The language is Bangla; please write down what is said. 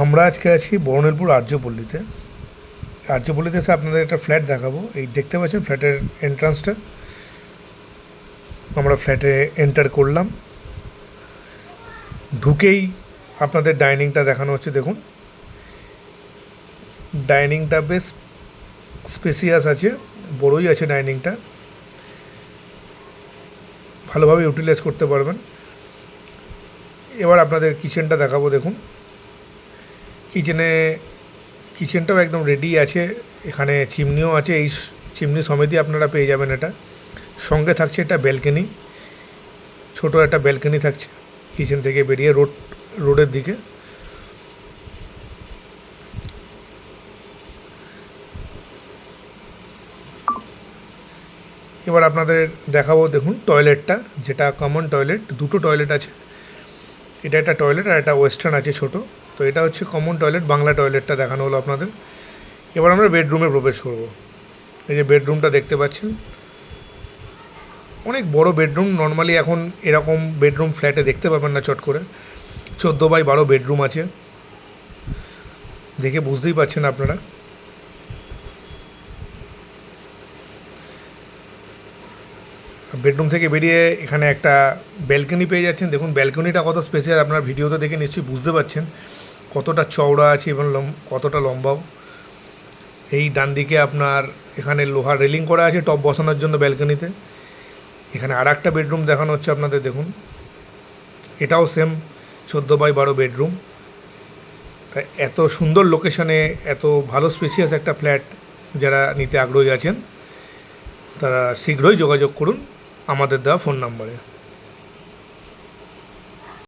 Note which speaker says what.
Speaker 1: আমরা আজকে আছি বরণেলপুর আর্যপল্লীতে। আর্যপল্লীতে এসে আপনাদের একটা ফ্ল্যাট দেখাবো। এই দেখতে পাচ্ছেন ফ্ল্যাটের এন্ট্রান্সটা আমরা ফ্ল্যাটে এন্টার করলাম। ঢুকেই আপনাদের ডাইনিংটা দেখানো হচ্ছে, দেখুন। ডাইনিংটা বেশ স্পেসিয়াস আছে, বড়ই আছে ডাইনিংটা ভালোভাবে ইউটিলাইজ করতে পারবেন। এবার আপনাদের কিচেনটা দেখাবো, দেখুন। কিচেনে, কিচেনটাও একদম রেডি আছে। এখানে চিমনিও আছে, এই চিমনি সমেতই আপনারা পেয়ে যাবেন এটা। সঙ্গে থাকছে একটা ব্যালকনি ছোট একটা ব্যালকনি থাকছে কিচেন থেকে বেরিয়ে রোড, রোডের দিকে। এবার আপনাদের দেখাবো, দেখুন টয়লেটটা যেটা কমন টয়লেট দুটো টয়লেট আছে। এটা একটা টয়লেট আর একটা ওয়েস্টার্ন আছে ছোট। এটা হচ্ছে কমন টয়লেট বাংলা টয়লেটটা দেখানো হলো আপনাদের। এবার আমরা বেডরুমে প্রবেশ করব। এই যে বেডরুমটা দেখতে পাচ্ছেন। অনেক বড় বেডরুম নর্মালি এখন এরকম বেডরুম ফ্ল্যাটে দেখতে পাবেন না চট করে। চোদ্দ বাই বারো বেডরুম আছে। দেখে বুঝতেই পারছেন আপনারা। বেডরুম থেকে বেরিয়ে এখানে একটা ব্যালকনি পেয়ে যাচ্ছেন। দেখুন ব্যালকনিটা কত স্পেশাল আপনারা ভিডিওতে দেখে নিশ্চয়ই বুঝতে পারছেন। কতটা চওড়া আছে এবং কতটা লম্বাও। এই ডান দিকে আপনার এখানে লোহার রেলিং করা আছে টপ বসানোর জন্য ব্যালকনিতে। এখানে আর একটা বেডরুম দেখানো হচ্ছে আপনাদের, দেখুন। এটাও সেম, চোদ্দ বাই বারো বেডরুম। তাই এত সুন্দর লোকেশনে, এত ভালো স্পেসিয়াস একটা ফ্ল্যাট যারা নিতে আগ্রহী আছেন, তারা শীঘ্রই যোগাযোগ করুন আমাদের দেওয়া ফোন নম্বরে।